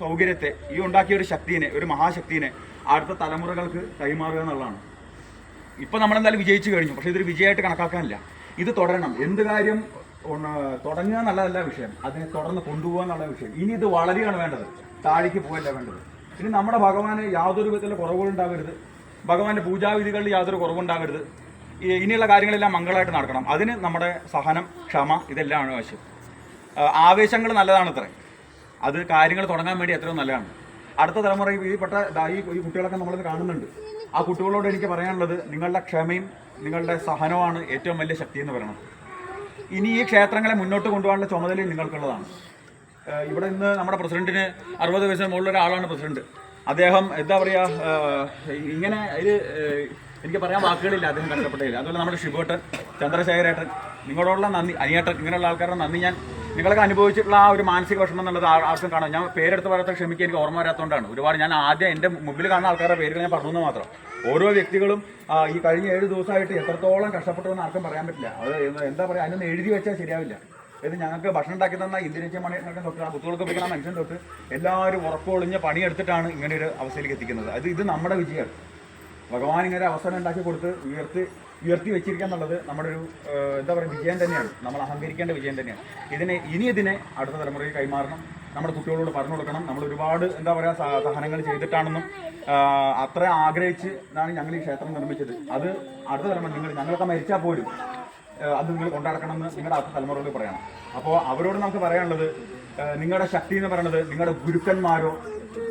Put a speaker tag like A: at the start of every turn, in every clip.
A: സൗകര്യത്തെ ഈ ഉണ്ടാക്കിയ ഒരു ശക്തിനെ ഒരു മഹാശക്തിനെ അടുത്ത തലമുറകൾക്ക് കൈമാറുക എന്നുള്ളതാണ്. ഇപ്പൊ നമ്മളെന്തായാലും വിജയിച്ചു കഴിഞ്ഞു പക്ഷെ ഇതൊരു വിജയമായിട്ട് കണക്കാക്കാനില്ല. ഇത് തുടരണം. എന്ത് കാര്യം തുടങ്ങുക എന്നുള്ളതല്ല വിഷയം. അതിനെ തുടർന്ന് കൊണ്ടുപോകുക എന്നുള്ള വിഷയം. ഇനി ഇത് വളരുകയാണ് വേണ്ടത്. താഴേക്ക് പോകല്ല വേണ്ടത്. ഇനി നമ്മുടെ ഭഗവാന് യാതൊരു വിധത്തിലുള്ള കുറവുകളുണ്ടാകരുത് ഭഗവാന്റെ പൂജാവിധികളിൽ യാതൊരു കുറവുണ്ടാകരുത് ഇനിയുള്ള കാര്യങ്ങളെല്ലാം മംഗളമായിട്ട് നടക്കണം. അതിന് നമ്മുടെ സഹനം ക്ഷമ ഇതെല്ലാം ആവശ്യം. ആവേശങ്ങൾ നല്ലതാണ് അത്രേ അത് കാര്യങ്ങൾ തുടങ്ങാൻ വേണ്ടി എത്രയോ നല്ലതാണ്. അടുത്ത തലമുറ ഈ പെട്ട ഈ കുട്ടികളൊക്കെ നമ്മളിത് കാണുന്നുണ്ട്. ആ കുട്ടികളോട് എനിക്ക് പറയാനുള്ളത് നിങ്ങളുടെ ക്ഷമയും നിങ്ങളുടെ സഹനവുമാണ് ഏറ്റവും വലിയ ശക്തി എന്ന് പറയുന്നത് ഇനി ഈ ക്ഷേത്രങ്ങളെ മുന്നോട്ട് കൊണ്ടുപോകാനുള്ള ചുമതലയും നിങ്ങൾക്കുള്ളതാണ്. ഇവിടെ ഇന്ന് നമ്മുടെ പ്രസിഡന്റിന് അറുപത് വയസ്സിന് മുകളിൽ ഒരാളാണ് പ്രസിഡന്റ്. അദ്ദേഹം എന്താ പറയുക ഇങ്ങനെ ഇത് എനിക്ക് പറയാൻ വാക്കുകളില്ല അദ്ദേഹം കഷ്ടപ്പെട്ടില്ല. അതുപോലെ നമ്മുടെ ഷിബോട്ടൻ ചന്ദ്രശേഖരേട്ടൻ നിങ്ങളോടുള്ള നന്ദി അനിയേട്ടൻ ഇങ്ങനെയുള്ള ആൾക്കാരുടെ നന്ദി ഞാൻ നിങ്ങളൊക്കെ അനുഭവിച്ചിട്ടുള്ള ആ ഒരു മാനസിക വിഷമം എന്നുള്ളത് ആർക്കും കാണാം. ഞാൻ പേരെടുത്ത് പറയാത്ത ക്ഷമിക്കുക എനിക്ക് ഓർമ്മ വരാത്തതുകൊണ്ടാണ് ഒരുപാട് ഞാൻ ആദ്യം എന്റെ മുമ്പിൽ കാണുന്ന ആൾക്കാരുടെ പേരുകൾ ഞാൻ പറഞ്ഞു മാത്രം. ഓരോ വ്യക്തികളും ഈ കഴിഞ്ഞ ഏഴ് ദിവസമായിട്ട് എത്രത്തോളം കഷ്ടപ്പെട്ടു ആർക്കും പറയാൻ പറ്റില്ല. അത് എന്ത് പറയുക അതിനൊന്നും എഴുതി വെച്ചാൽ ശരിയാവില്ല. ഇത് ഞങ്ങൾക്ക് ഭക്ഷണം ഉണ്ടാക്കി തന്ന ഇന്ത്യൻ മണിയൊക്കെ തൊട്ട് ആ കുത്തുകൾക്ക് ഉപയോഗിക്കുന്ന മനുഷ്യൻ തൊട്ട് എല്ലാവരും ഉറപ്പൊളിഞ്ഞ് പണിയെടുത്തിട്ടാണ് ഇങ്ങനെ ഒരു അവസ്ഥയിലേക്ക് എത്തിക്കുന്നത്. അത് ഇത് നമ്മുടെ വിജയമാണ്. ഭഗവാൻ ഇങ്ങനെ അവസരം ഉണ്ടാക്കി കൊടുത്ത് ഉയർത്തി ഉയർത്തി വെച്ചിരിക്കുക എന്നുള്ളത് നമ്മുടെ ഒരു എന്താ പറയുക വിജയം തന്നെയാണ്. നമ്മൾ അഹങ്കരിക്കേണ്ട വിജയം തന്നെയാണ്. ഇതിനെ ഇനി ഇതിനെ അടുത്ത തലമുറയിൽ കൈമാറണം. നമ്മുടെ കുട്ടികളോട് പറഞ്ഞു കൊടുക്കണം. നമ്മൾ ഒരുപാട് എന്താ പറയുക സഹനങ്ങൾ ചെയ്തിട്ടാണെന്നും അത്ര ആഗ്രഹിച്ച് ആണ് ഞങ്ങൾ ഈ ക്ഷേത്രം നിർമ്മിച്ചത്. അത് അടുത്ത തലമുറ നിങ്ങൾ ഞങ്ങളൊക്കെ മരിച്ചാൽ പോലും അത് നിങ്ങൾ കൊണ്ടാടക്കണം എന്ന് നിങ്ങളുടെ അടുത്ത തലമുറയോട് പറയണം. അപ്പോൾ അവരോട് നമുക്ക് പറയാനുള്ളത് നിങ്ങളുടെ ശക്തി എന്ന് പറയുന്നത് നിങ്ങളുടെ ഗുരുക്കന്മാരോ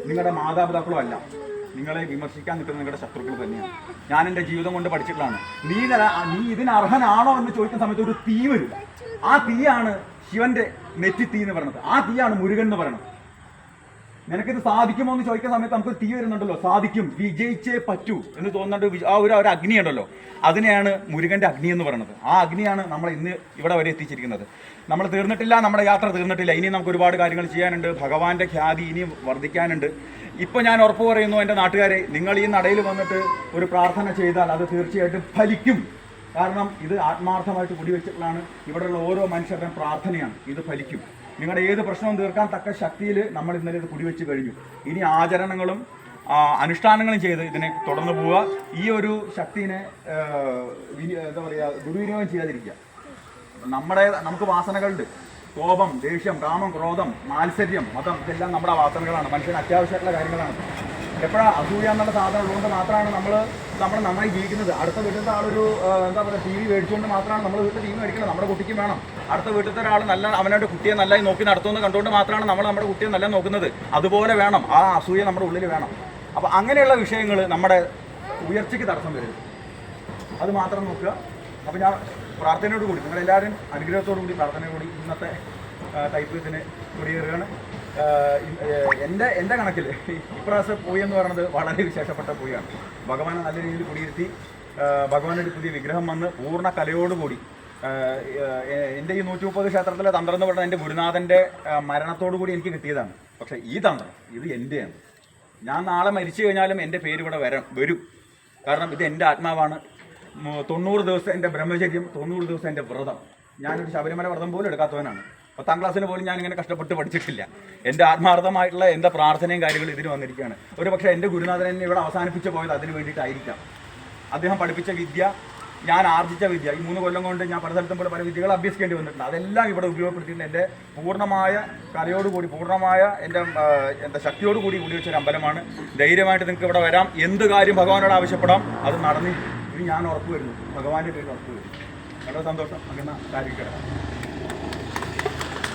A: നിങ്ങളുടെ മാതാപിതാക്കളോ അല്ല. നിങ്ങളെ വിമർശിക്കാൻ നിൽക്കുന്ന നിങ്ങളുടെ ശത്രുക്കൾ തന്നെയാണ്. ഞാൻ എന്റെ ജീവിതം കൊണ്ട് പഠിച്ചിട്ടുള്ളതാണ്. നീ നീ ഇതിന് അർഹനാണോ എന്ന് ചോദിക്കുന്ന സമയത്ത് ഒരു തീ വരും. ആ തീയാണ് ശിവന്റെ നെറ്റി തീ എന്ന് പറയുന്നത്. ആ തീയാണ് മുരുകൻ എന്ന് പറയുന്നത്. നിനക്കിത് സാധിക്കുമോ എന്ന് ചോദിക്കുന്ന സമയത്ത് നമുക്ക് തീ വരുന്നുണ്ടല്ലോ. സാധിക്കും. വിജയിച്ചേ പറ്റൂ എന്ന് തോന്നുന്നുണ്ട്. ആ ഒരു ഒരു അഗ്നി ഉണ്ടല്ലോ. അതിനെയാണ് മുരുകന്റെ അഗ്നി എന്ന് പറയുന്നത്. ആ അഗ്നിയാണ് നമ്മൾ ഇന്ന് ഇവിടെ വരെ എത്തിച്ചിരിക്കുന്നത്. നമ്മൾ തീർന്നിട്ടില്ല നമ്മുടെ യാത്ര തീർന്നിട്ടില്ല. ഇനി നമുക്ക് ഒരുപാട് കാര്യങ്ങൾ ചെയ്യാനുണ്ട്. ഭഗവാന്റെ ഖ്യാതി ഇനിയും വർദ്ധിക്കാനുണ്ട്. ഇപ്പൊ ഞാൻ ഉറപ്പ് പറയുന്നു എന്റെ നാട്ടുകാരെ നിങ്ങൾ ഈ നടയിൽ വന്നിട്ട് ഒരു പ്രാർത്ഥന ചെയ്താൽ അത് തീർച്ചയായിട്ടും ഫലിക്കും. കാരണം ഇത് ആത്മാർത്ഥമായിട്ട് കുടിവെച്ചിട്ടുള്ളതാണ്. ഇവിടെയുള്ള ഓരോ മനുഷ്യരുടെയും പ്രാർത്ഥനയാണ്. ഇത് ഫലിക്കും. നിങ്ങളുടെ ഏത് പ്രശ്നവും തീർക്കാൻ തക്ക ശക്തിയിൽ നമ്മൾ ഇന്നലെ ഇത് കുടിവെച്ച് കഴിഞ്ഞു. ഇനി ആചരണങ്ങളും അനുഷ്ഠാനങ്ങളും ചെയ്ത് ഇതിനെ തുടർന്ന് പോവുക. ഈ ഒരു ശക്തിനെ എന്താ പറയുക ദുർവിനിയോഗം ചെയ്യാതിരിക്കുക. നമ്മുടെ നമുക്ക് വാസനകളുണ്ട്. കോപം ദേഷ്യം കാമം ക്രോധം മാത്സര്യം മതം ഇതെല്ലാം നമ്മുടെ വാസനകളാണ്. മനുഷ്യന് അത്യാവശ്യമായിട്ടുള്ള കാര്യങ്ങളാണ്. എപ്പോഴാണ് അസൂയ എന്നുള്ള സാധനം ഉള്ളതുകൊണ്ട് മാത്രമാണ് നമ്മൾ നമ്മൾ നന്നായി ജീവിക്കുന്നത്. അടുത്ത വീട്ടിലത്തെ ആളൊരു എന്താ പറയുക ടി വി മേടിച്ചുകൊണ്ട് മാത്രമാണ് നമ്മൾ വീട്ടിൽ ടി വി മേടിക്കുന്നത്. നമ്മുടെ കുട്ടിക്ക് വേണം. അടുത്ത വീട്ടിലത്തെ ഒരാൾ നല്ല അവനവന്റെ കുട്ടിയെ നല്ലതായി നോക്കി നടത്തുമെന്ന് കണ്ടുകൊണ്ട് മാത്രമാണ് നമ്മൾ നമ്മുടെ കുട്ടിയെ നല്ല നോക്കുന്നത്. അതുപോലെ വേണം. ആ അസൂയ നമ്മുടെ ഉള്ളിൽ വേണം. അപ്പോൾ അങ്ങനെയുള്ള വിഷയങ്ങൾ നമ്മുടെ ഉയർച്ചയ്ക്ക് തടസ്സം വരും. അത് മാത്രം നോക്കുക. അപ്പോൾ ഞാൻ പ്രാർത്ഥനയോട് കൂടി നിങ്ങളെല്ലാവരും അനുഗ്രഹത്തോടു കൂടി പ്രാർത്ഥനയോട് കൂടി ഇന്നത്തെ ടൈപ്പ് ഇതിന് കുടിയേറുകയാണ്. എന്റെ എന്റെ കണക്കിൽ ഇപ്രാവശ്യം പോയി എന്ന് പറയുന്നത് വളരെ വിശേഷപ്പെട്ട പോയാണ്. ഭഗവാനെ നല്ല രീതിയിൽ കുടിയിരുത്തി. ഭഗവാനൊരു പുതിയ വിഗ്രഹം വന്ന് പൂർണ കലയോടുകൂടി എന്റെ ഈ നൂറ്റി മുപ്പത് ക്ഷേത്രത്തിലെ തന്ത്രം എന്ന് പറഞ്ഞാൽ എന്റെ ഗുരുനാഥന്റെ മരണത്തോടു കൂടി എനിക്ക് കിട്ടിയതാണ്. പക്ഷേ ഈ തന്ത്രം ഇത് എന്റെയാണ് ഞാൻ നാളെ മരിച്ചു കഴിഞ്ഞാലും എന്റെ പേര് ഇവിടെ വരാം വരും. കാരണം ഇത് എന്റെ ആത്മാവാണ്. തൊണ്ണൂറ് ദിവസം എന്റെ ബ്രഹ്മചര്യം തൊണ്ണൂറ് ദിവസം എന്റെ വ്രതം. ഞാനൊരു ശബരിമല വ്രതം പോലും എടുക്കാത്തവനാണ്. പത്താം ക്ലാസ്സിന് പോലും ഞാൻ ഇങ്ങനെ കഷ്ടപ്പെട്ട് പഠിച്ചിട്ടില്ല. എന്റെ ആത്മാർത്ഥമായിട്ടുള്ള എന്റെ പ്രാർത്ഥനയും കാര്യങ്ങളും ഇതിന് വന്നിരിക്കുകയാണ്. ഒരു പക്ഷേ എന്റെ ഗുരുനാഥൻ എന്നെ ഇവിടെ അവസാനിപ്പിച്ച് പോയത് അതിന് വേണ്ടിയിട്ടായിരിക്കാം. അദ്ദേഹം പഠിപ്പിച്ച വിദ്യ ഞാൻ ആർജിച്ച വിദ്യ. ഈ മൂന്ന് കൊല്ലം കൊണ്ട് ഞാൻ പല സ്ഥലത്തും പോലെ വിദ്യകൾ അഭ്യസിക്കേണ്ടി വന്നിട്ടുണ്ട്. അതെല്ലാം ഇവിടെ ഉപയോഗപ്പെടുത്തിയിട്ട് എന്റെ പൂർണമായ കലയോടുകൂടി പൂർണമായ എന്റെ എന്താ ശക്തിയോട് കൂടി വെച്ചൊരു അമ്പലമാണ്. ധൈര്യമായിട്ട് നിങ്ങൾക്ക് ഇവിടെ വരാം. എന്ത് കാര്യം ഭഗവാനോട് ആവശ്യപ്പെടാം അത് നടന്നിരിക്കും ഇത് ഞാൻ ഉറപ്പ് വരുന്നു. ഭഗവാന്റെ പേര് ഉറപ്പ് വരുന്നു. വളരെ സന്തോഷം. അങ്ങനെ കാര്യം കിടക്കാം